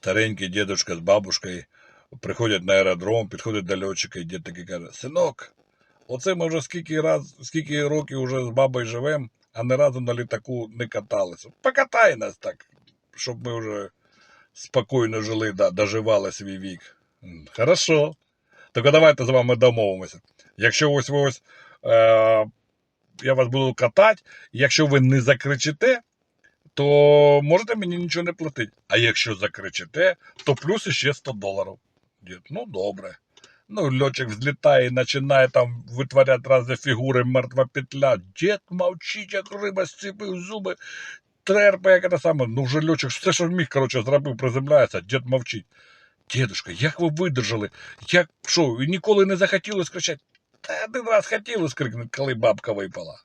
старенький дедушка з бабушкою приходять на аеродром, підходять до льотчика, і дід такий каже, синок, оце ми вже скільки раз, скільки років вже з бабою живемо, а ні разу на літаку не каталися. Покатай нас так, щоб ми вже спокійно жили, да, доживали свій вік. Хорошо. Тільки давайте з вами домовимося. Якщо ось ви ось е, я вас буду катати, якщо ви не закричите, то можете мені нічого не платити. А якщо закричите, то плюс ще 100 доларів. Дід, ну добре. Ну, льотчик взлітає і починає там витворяти різні фігури, мертва петля. Дід мовчить, як риба зціпив зуби, терпе, як це саме. Ну, вже льотчик все, що міг, коротше, зробив, приземляється, дід мовчить. Дідушка, як ви видержали? Як що, ніколи не захотіли скричати? Та один раз хотіли скрикнути, коли бабка випала.